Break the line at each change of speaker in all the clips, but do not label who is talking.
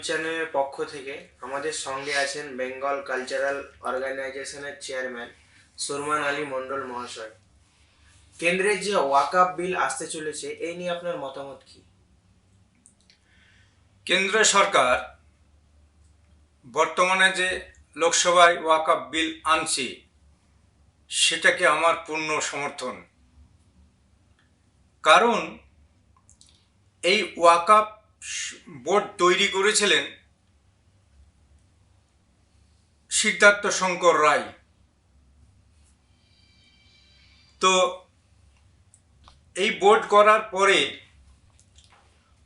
এখন চ্যানেলের পক্ষ থেকে আমাদের সঙ্গে আছেন বেঙ্গল কালচারাল অর্গানাইজেশনের চেয়ারম্যান সুরমান আলী মণ্ডল মহাশয়। কেন্দ্রের যে ওয়াকআপ বিল আসতে চলেছে এই নিয়ে আপনার মতামত কি?
কেন্দ্র সরকার বর্তমানে যে লোকসভায় ওয়াকআপ বিল আনছে, সেটাকে আমার পূর্ণ সমর্থন। কারণ এই ওয়াকআপ বোর্ড তৈরি করেছিলেন সিদ্ধার্থ শঙ্কর রায়। তো এই বোর্ড করার পরে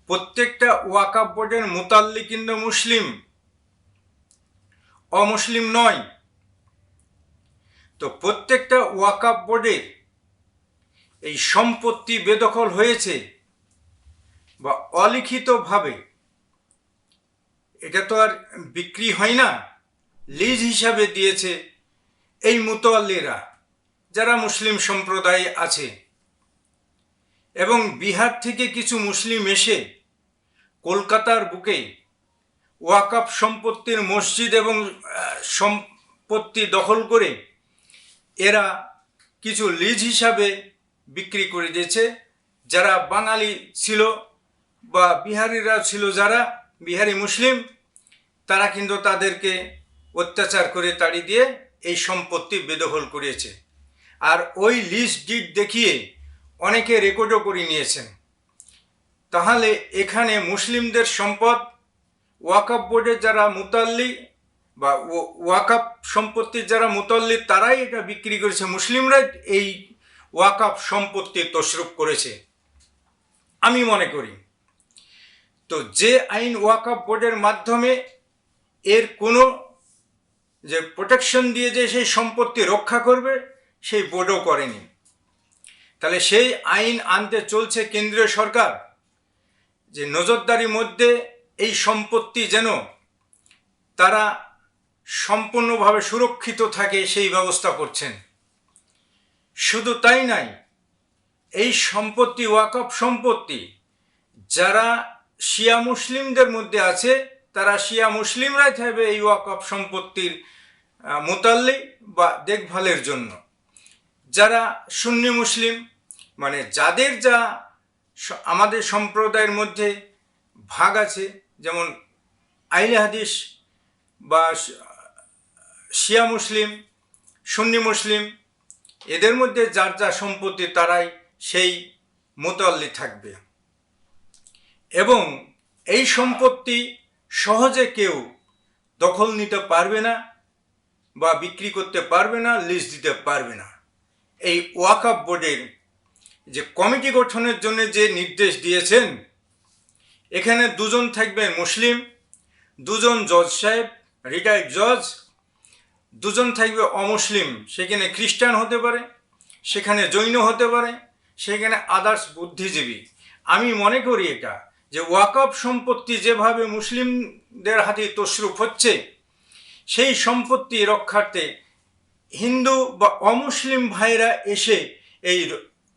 প্রত্যেকটা ওয়াকাপ বোর্ডের মুতাল্লি কিন্তু মুসলিম অমুসলিম নয়। তো প্রত্যেকটা ওয়াকাপ বোর্ডের এই সম্পত্তি বেদখল হয়েছে বা অলিখিতভাবে এটা তো আর বিক্রি হয় না। লিজ হিসাবে দিয়েছে এই মুতোয়াল্লিরা যারা মুসলিম সম্প্রদায় আছে। এবং বিহার থেকে কিছু মুসলিম এসে কলকাতার বুকে ওয়াকাপ সম্পত্তির মসজিদ এবং সম্পত্তি দখল করে এরা কিছু লিজ হিসাবে বিক্রি করে দিয়েছে। যারা বাঙালি ছিল বা বিহারিরা ছিল যারা বিহারি মুসলিম, তারা কিন্তু তাদেরকে অত্যাচার করে তাড়ি দিয়ে এই সম্পত্তি বেদখল করিয়েছে। আর ওই লিস্ট ডিট দেখিয়ে অনেকে রেকর্ডও করে নিয়েছেন। তাহলে এখানে মুসলিমদের সম্পদ ওয়াকাপ বোর্ডের যারা মুতাল্লি বা ওয়াকাপ সম্পত্তির যারা মুতাল্লি, তারাই এটা বিক্রি করেছে। মুসলিমরাই এই ওয়াকাপ সম্পত্তি তশরুপ করেছে। আমি মনে করি তো যে আইন ওয়াকাপ বোর্ডের মাধ্যমে এর কোনো যে প্রোটেকশন দিয়ে যে সেই সম্পত্তি রক্ষা করবে, সেই বোর্ডও করেনি। তাহলে সেই আইন আনতে চলছে কেন্দ্রীয় সরকার যে নজরদারির মধ্যে এই সম্পত্তি যেন তারা সম্পূর্ণভাবে সুরক্ষিত থাকে, সেই ব্যবস্থা করছেন। শুধু তাই নাই এই সম্পত্তি ওয়াকফ সম্পত্তি যারা শিয়া মুসলিমদের মধ্যে আছে, তারা শিয়া মুসলিমরাই থাকবে এই ওয়াকফ সম্পত্তির মোতাল্লি বা দেখভালের জন্য। যারা সুন্নি মুসলিম মানে যাদের যা আমাদের সম্প্রদায়ের মধ্যে ভাগ আছে, যেমন আইলে হাদিস বা শিয়া মুসলিম, সুন্নি মুসলিম, এদের মধ্যে যার যা সম্পত্তি তারাই সেই মোতাল্লি থাকবে। এবং এই সম্পত্তি সহজে কেউ দখল নিতে পারবে না বা বিক্রি করতে পারবে না লিস্ট দিতে পারবে না। এই ওয়াকাপ বোর্ডের যে কমিটি গঠনের জন্য যে নির্দেশ দিয়েছেন, এখানে দুজন থাকবেন মুসলিম, দুজন জজ সাহেব রিটায়ার্ড জজ, দুজন থাকবে অমুসলিম। সেখানে খ্রিস্টান হতে পারে, সেখানে জৈন হতে পারে, সেখানে আদার্স বুদ্ধিজীবী। আমি মনে করি এটা যে ওয়াকফ সম্পত্তি যেভাবে মুসলিমদের হাতে তশরুপ হচ্ছে, সেই সম্পত্তি রক্ষার্থে হিন্দু বা অমুসলিম ভাইরা এসে এই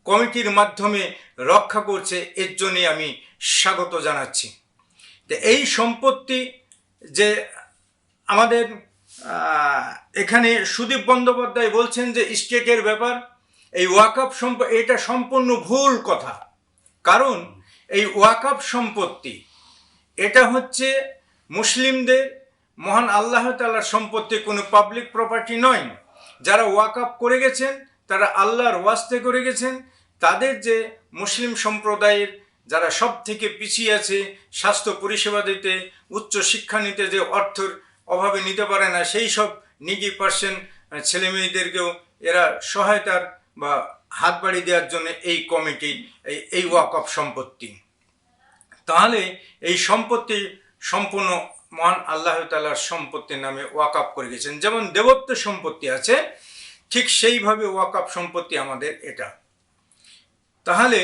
কমিটির মাধ্যমে রক্ষা করছে, এর জন্যে আমি স্বাগত জানাচ্ছি। তো এই সম্পত্তি যে আমাদের এখানে সুদীপ বন্দ্যোপাধ্যায় বলছেন যে স্টেটের ব্যাপার, এই ওয়াকআপ সম্প, এটা সম্পূর্ণ ভুল কথা। কারণ এই ওয়াকআপ সম্পত্তি, এটা হচ্ছে মুসলিমদের মহান আল্লাহ তাআলার সম্পত্তি, কোনো পাবলিক প্রপার্টি নয়। যারা ওয়াকআপ করে গেছেন, তারা আল্লাহর ওয়াস্তে করে গেছেন, তাদের যে মুসলিম সম্প্রদায়ের যারা সব থেকে পিছিয়ে আছে, স্বাস্থ্য পরিষেবা দিতে, উচ্চ শিক্ষা নিতে যে অর্থের অভাবে নিতে পারে না, সেই সব নিজি পার্সেন ছেলে মেয়েদেরকেও এরা সহায়তার বা হাত বাড়ি দেওয়ার জন্য এই কমিটি, এই ওয়াকআপ সম্পত্তি। তাহলে এই সম্পত্তি সম্পূর্ণ মহান আল্লাহ তালার সম্পত্তির নামে ওয়াকআপ করে গেছেন। যেমন দেবত্ব সম্পত্তি আছে, ঠিক সেইভাবে ওয়াকআপ সম্পত্তি আমাদের এটা। তাহলে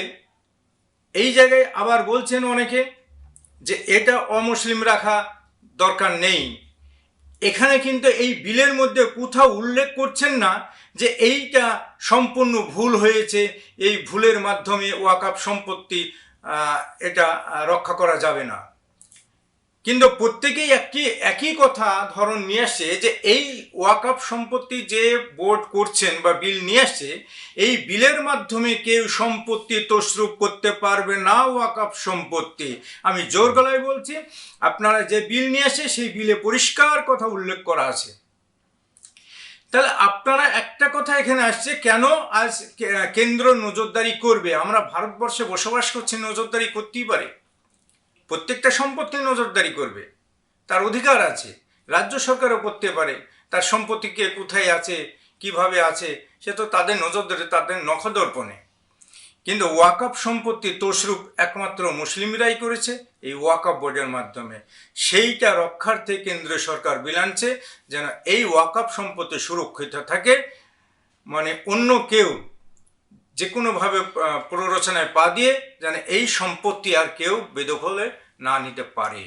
এই জায়গায় আবার বলছেন অনেকে যে এটা অমুসলিম রাখা দরকার নেই। এখানে কিন্তু এই বিলের মধ্যে কোথাও উল্লেখ করছেন না যে এইটা সম্পূর্ণ ভুল হয়েছে, এই ভুলের মাধ্যমে ওয়াকাপ সম্পত্তি এটা রক্ষা করা যাবে না। কিন্তু প্রত্যেকেই একটি একই কথা ধরন নিয়ে আসছে যে এই ওয়াকআপ সম্পত্তি যে বোর্ড করছেন বা বিল নিয়ে আসছে এই বিলের মাধ্যমে কেউ সম্পত্তি তসরুপ করতে পারবে না ওয়াকআপ সম্পত্তি। আমি জোর গলায় বলছি, আপনারা যে বিল নিয়ে আসে সেই বিলে পরিষ্কার কথা উল্লেখ করা আছে। তাহলে আপনারা একটা কথা এখানে আসছে, কেন আজ কেন্দ্র নজরদারি করবে? আমরা ভারতবর্ষে বসবাস করছি, নজরদারি করতেই পারে। প্রত্যেকটা সম্পত্তি নজরদারি করবে। তার অধিকার আছে। রাজ্য সরকারও করতে পারে। তার সম্পত্তি কে কোথায় আছে, কীভাবে আছে, সে তো তাদের নজরদারি, তাদের নখদর্পণে। কিন্তু ওয়াকআপ সম্পত্তি তসরূপ একমাত্র মুসলিমরাই করেছে এই ওয়াকআপ বোর্ডের মাধ্যমে। সেইটা রক্ষার্থে কেন্দ্রীয় সরকার বিল আনছে যেন এই ওয়াকআপ সম্পত্তি সুরক্ষিত থাকে। মানে অন্য কেউ যে কোনোভাবে প্ররোচনায় পা দিয়ে যেন এই সম্পত্তি আর কেউ বেদখলে না নিতে পারে।